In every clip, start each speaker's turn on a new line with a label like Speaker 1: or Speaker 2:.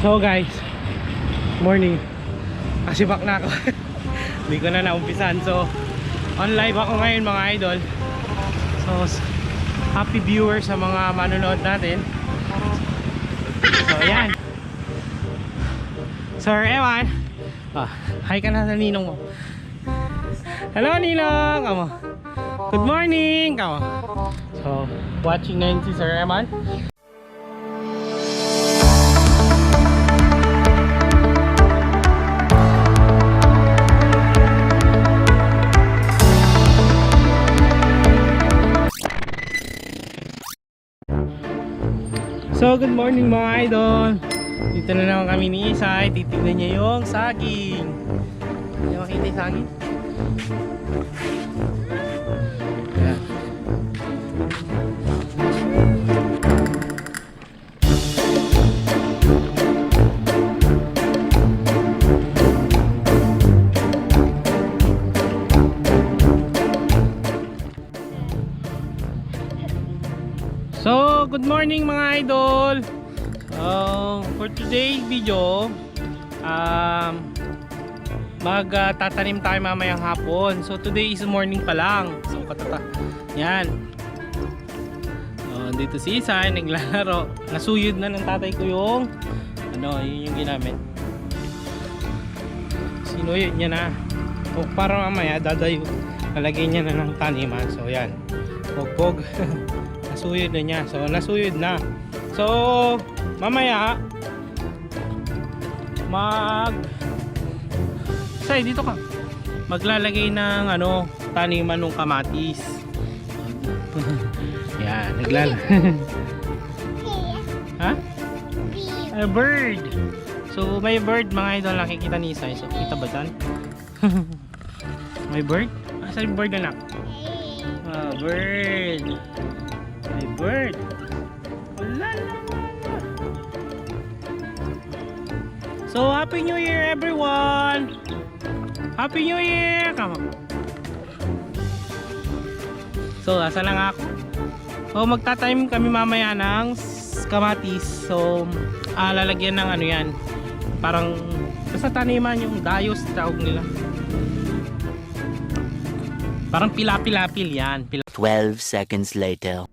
Speaker 1: So guys, morning. Kasibak na ako. Hindi ko na naumpisan. So, on live ako ngayon mga idol. So, happy viewers sa mga manonood natin. So, ayan. Sir Ewan. Ah, hi ka na sa ninong mo. Hello ninong. Kamo. Good morning. Kamo. So, watching na yun si Sir Eman. So, good morning mga idol. Dito na naman kami ni Isay. Titignan niya yung saging. Hindi makita yung saging? Morning mga idol. So, for today's video, um, magtatanim tayo mamayang hapon. So, today is morning pa lang. So, katata. Yan. So, dito si Isay, naglalaro. Nasuyod na ng tatay ko yung, ano, yun yung ginamit. Sinuyod niya na. O, para mamaya, dadayo. Lalagay niya na ng taniman. So, yan. Pog-pog. nasuyod na niya. So, nasuyod na. So, mamaya, mag... Say, dito ka. Maglalagay ng, ano, taniman ng kamatis. Yan, naglalagay. ha? A bird. So, may bird, mga idol, nakikita ni Isay. So, kita ba dyan? may bird? Asa yung bird, anak? Ah, bird. Bird. Wala naman. So, Happy New Year, everyone! Happy New Year! Come on. So, asa na nga ako? So, magta-time kami mamaya ng kamatis. So, ah, lalagyan ng ano yan. Parang, basta taniman yung dayos, tawag nila. Parang pilapilapil yan. Pila
Speaker 2: 12 seconds later.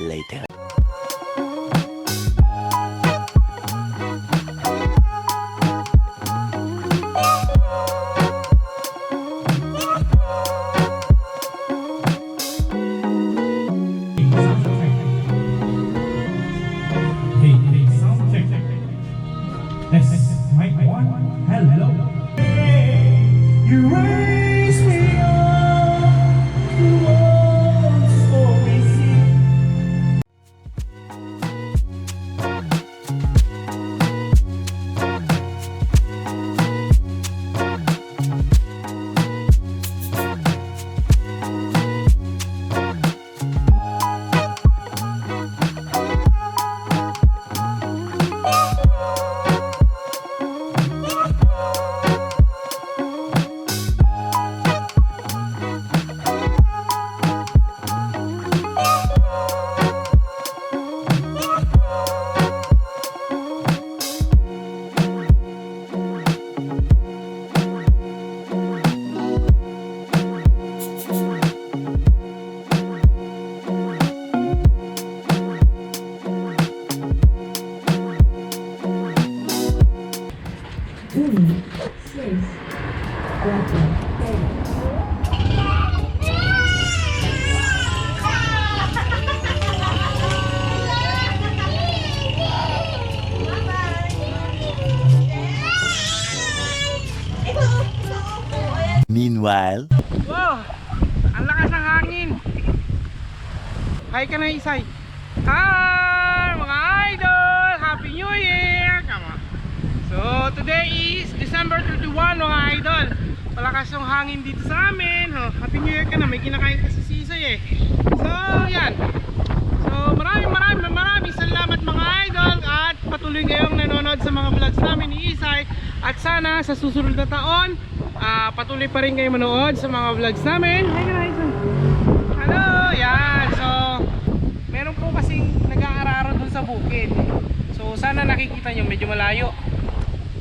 Speaker 2: Later. Meanwhile,
Speaker 1: Wow! Ang lakas ng hangin! Hi ka na, Isay! Hi! Mga idol! Happy New Year! On! So, today is December 31, mga idol! Malakas yung hangin dito sa amin. Happy New Year ka na! May kinakain kasi si Isay eh. So, yan! So, maraming maraming maraming salamat mga idol at patuloy kayong nanonood sa mga vlogs namin ni Isay at sana sa susunod na taon ah, patuloy pa rin kayo manood sa mga vlogs namin. Hi guys! Hello! Yan! So, meron po kasing nag-aararo dun sa bukid. So, sana nakikita nyo medyo malayo.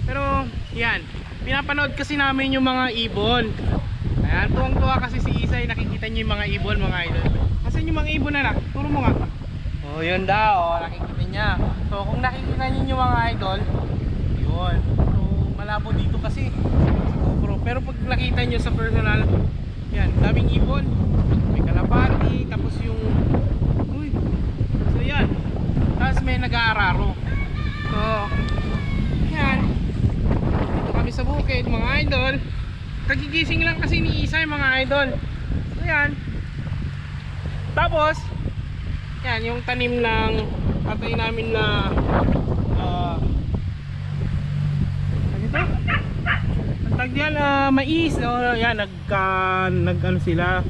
Speaker 1: Pero, yan. Pinapanood kasi namin yung mga ibon. Ayan, tuwang-tuwa kasi si Isay nakikita niyo yung mga ibon mga idol. Kasi yung mga ibon na nak, turo mo nga. Oh, yun daw, oh, nakikita niya. So, kung nakikita niyo yung mga idol, yun. So, malabo dito kasi. Pero pag nakita niyo sa personal, yan, daming ibon. May kalapati, tapos yung Uy. So, yan. Tapos may nag-aararo. So, yan. Dito kami sa bukid, mga idol. Kagigising lang kasi ni Isay, mga idol. So, yan. Tapos, yan, yung tanim ng tatay namin na ah ano ito? Ang tag yan, ah, mais. Oh, yan, nagka, nag ano sila,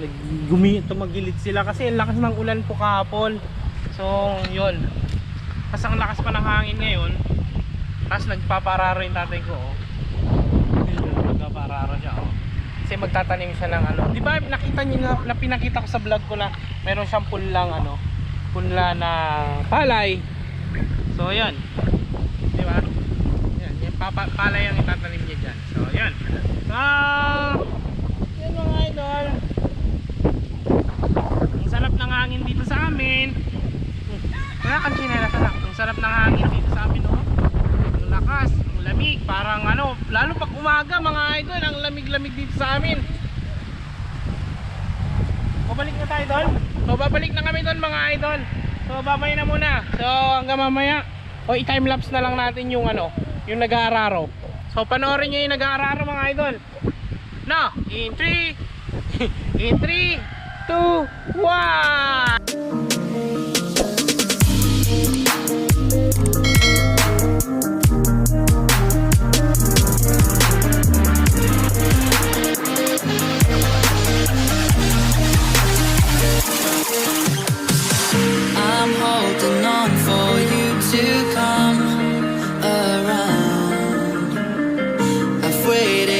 Speaker 1: nag gumi, tumagilid sila kasi ang lakas ng ulan po kahapon. So, yun. Tapos ang lakas pa ng hangin ngayon. Tapos nagpapararo yung tatay ko, oh. Nagpapararo siya, oh. Kasi magtatanim siya ng ano. Di ba nakita niyo na, na pinakita ko sa vlog ko na meron siyang punlang ano, punla na palay. So, yan. Di ba? Yan, yung papa, palay ang itatanim niya dyan. So, yan. So, yan mga idol. Ang sarap ng hangin dito sa amin. Wala kang chinelas anak. Ang sarap ng hangin dito sa amin, oh. Ang lakas, ang lamig, parang ano, lalo pag umaga mga idol, ang lamig-lamig dito sa amin. Babalik na tayo doon. So babalik na kami doon mga idol. So babay na muna. So hanggang mamaya. O i-time lapse na lang natin yung ano, yung nag-aararo. So panoorin niyo yung nag-aararo mga idol. No, in 3 in 3 2 1
Speaker 3: waiting.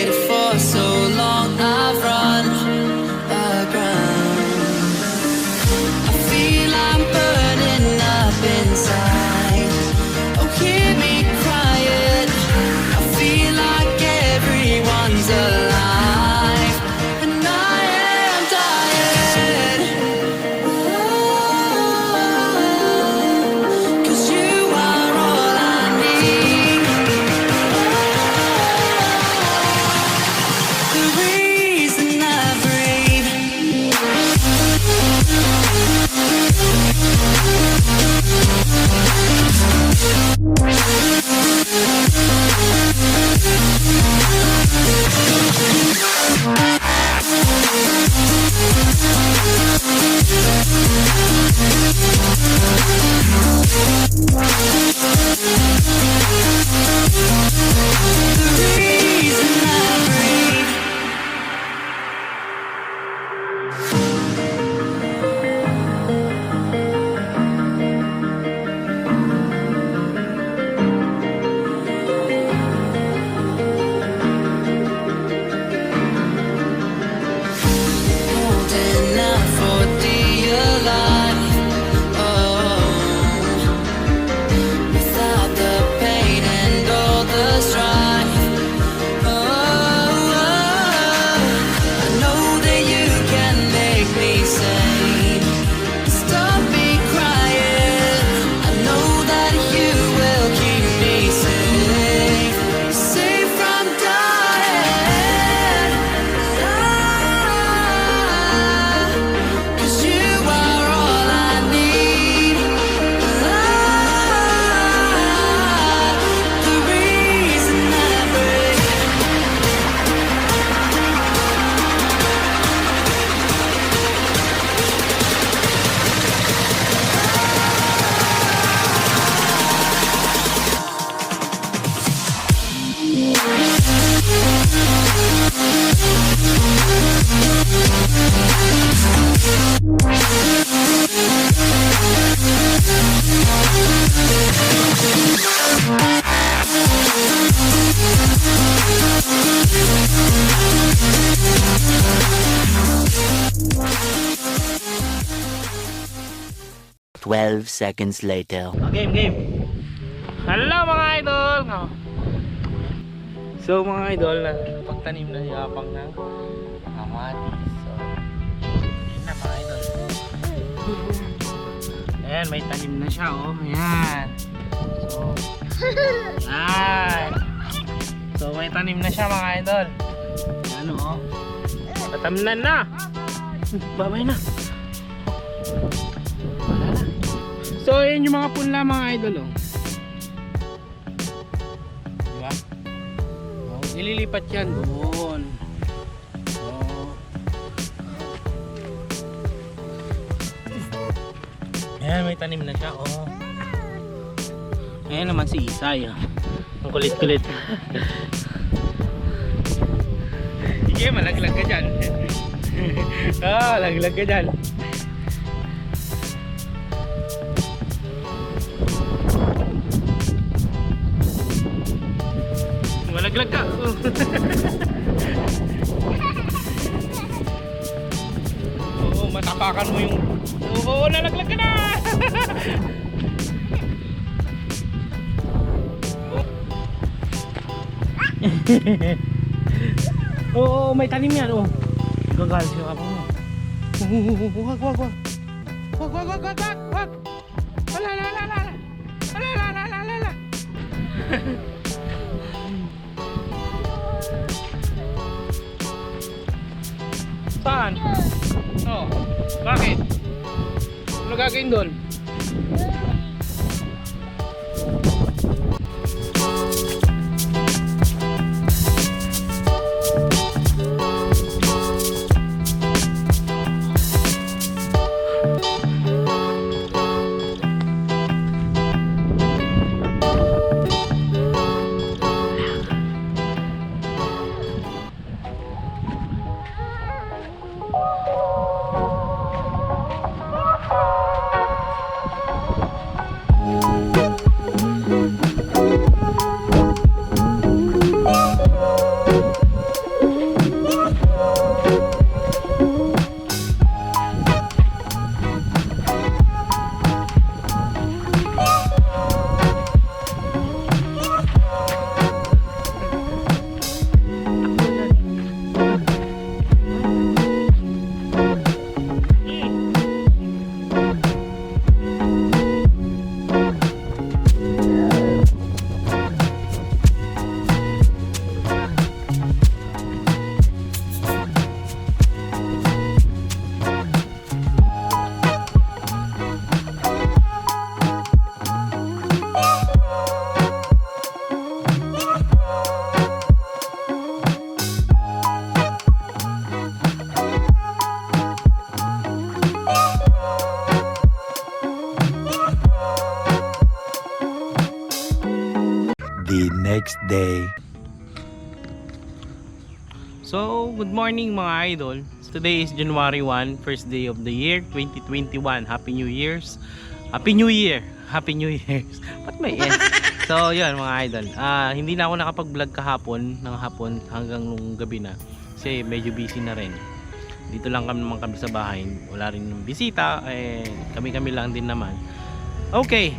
Speaker 2: 12 seconds later.
Speaker 1: Ah, game, game. Hello mga idol! So mga idol, na pagtanim na yapang ng kamatis. So, ayun na mga idol. Ayan, may tanim na siya oh. Ayan. So, ayan. So may tanim na siya mga idol. Ano oh. Tatamnan na. Babay na. Ayan yung mga punla mga idol, oh. Di ba? Oh, ililipat yan doon. Oh. Ayan, may tanim na siya, oh. Ayan naman si Isay, oh. Ang kulit-kulit. Sige, malaglag ka dyan. ah, laglag ka dyan. Malaglag ka. Oo, matapakan mo yung... Oo, nalaglag ka na! Oo, may tanim yan, oh. Gagalit siya kapag mo. Wag, wag, wag. Wag, wag, wag, wag, wag, wag. Wala, la, la, la, la. Wala, Saan? Oh, bakit? Ano gagawin doon? Good morning mga idol. Today is January 1, first day of the year 2021. Happy New Year's. Happy New Year. Happy New Year's. Ba't may S? So, yun mga idol. Ah, hindi na ako nakapag-vlog kahapon ng hapon hanggang nung gabi na. Kasi medyo busy na rin. Dito lang kami naman kami sa bahay. Wala rin ng bisita. Eh, kami-kami lang din naman. Okay.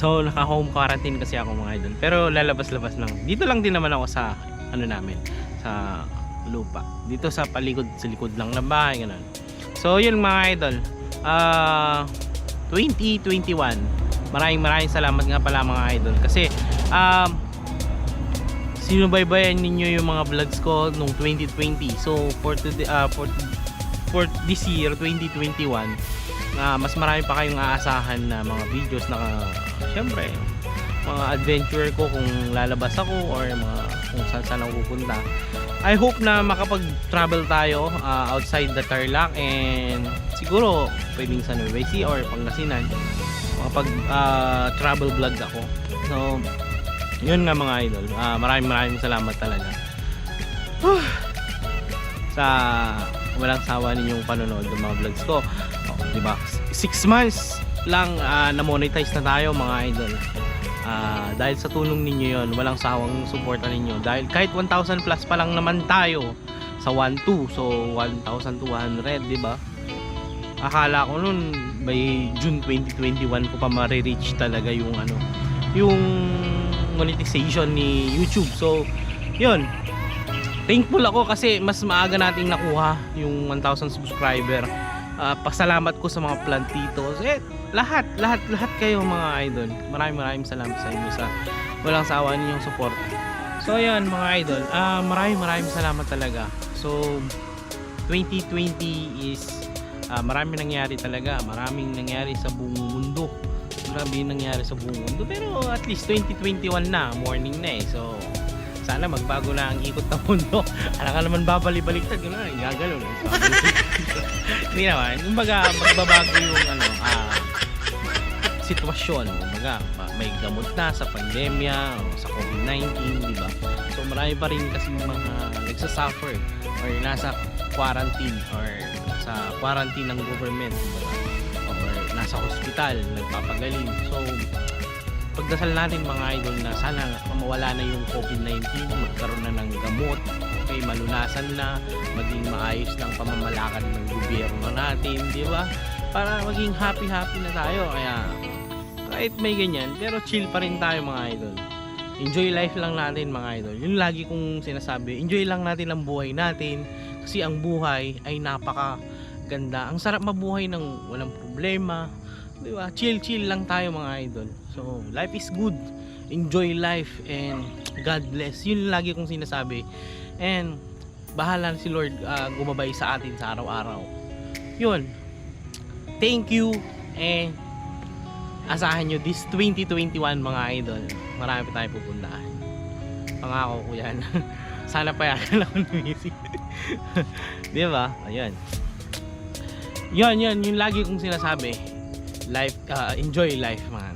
Speaker 1: So, naka-home quarantine kasi ako mga idol. Pero lalabas-labas lang. Dito lang din naman ako sa ano namin sa lupa. Dito sa paligid, sa likod lang ng bahay, ganun. So, yun mga idol. Ah, 2021. Maraming maraming salamat nga pala mga idol. Kasi, um, sinubaybayan ninyo yung mga vlogs ko nung 2020. So, for, today, ah, for, for this year, 2021, ah, mas marami pa kayong aasahan na mga videos na, syempre, mga adventure ko kung lalabas ako or mga kung saan saan ako pupunta. I hope na makapag-travel tayo uh, outside the Tarlac and siguro pwedeng sa Nueva Ecija or Pangasinan makapag uh, travel vlog ako. So, yun nga mga idol. Uh, maraming maraming salamat talaga. sa walang sawa ninyong panonood ng mga vlogs ko. Oh, di ba? Six months lang ah, na-monetize na tayo mga idol. Ah, dahil sa tulong ninyo yon walang sawang suporta ninyo. Dahil kahit 1,000 plus pa lang naman tayo sa 1.2, so 1,200, di ba? Akala ko nun by June 2021 ko pa ma-reach talaga yung ano, yung monetization ni YouTube. So, yun. Thankful ako kasi mas maaga nating nakuha yung 1,000 subscriber. Ah, pasalamat ko sa mga plantitos. Eh, lahat, lahat, lahat kayo mga idol. Maraming maraming salamat sa inyo sa walang sawa ninyong support. So, ayan mga idol. Ah, maraming maraming salamat talaga. So, 2020 is ah, maraming nangyari talaga. Maraming nangyari sa buong mundo. Maraming nangyari sa buong mundo. Pero at least 2021 na. Morning na eh. So, sana magbago na ang ikot ng mundo. Alam ka naman babalik-baliktad. Gano'n, gagalaw. Hindi naman. Kumbaga, magbabago yung ano, ah, sitwasyon. Kumbaga, ma- may gamot na sa pandemya, o sa COVID-19, di ba? So, marami pa rin kasi mga nagsasuffer or nasa quarantine or sa quarantine ng government, di ba? Or nasa hospital, nagpapagaling. So, pagdasal natin mga idol na sana mawala na yung COVID-19, magkaroon na ng gamot, okay, malunasan na, maging maayos ng pamamalakad ng gobyerno natin, di ba? Para maging happy-happy na tayo. Kaya kahit may ganyan, pero chill pa rin tayo mga idol. Enjoy life lang natin mga idol. Yun lagi kong sinasabi, enjoy lang natin ang buhay natin kasi ang buhay ay napaka ganda. Ang sarap mabuhay ng walang problema, Di ba? Chill, chill lang tayo mga idol. So, life is good. Enjoy life and God bless. Yun lagi kong sinasabi. And bahala si Lord ah, gumabay sa atin sa araw-araw. Yun. Thank you and asahan nyo this 2021 mga idol. Marami tayo pupuntahan. Pangako ko yan. Sana payagan ako ni Missy. Di ba? Ayan. Yun, yun. Yung lagi kong sinasabi life uh, enjoy life mga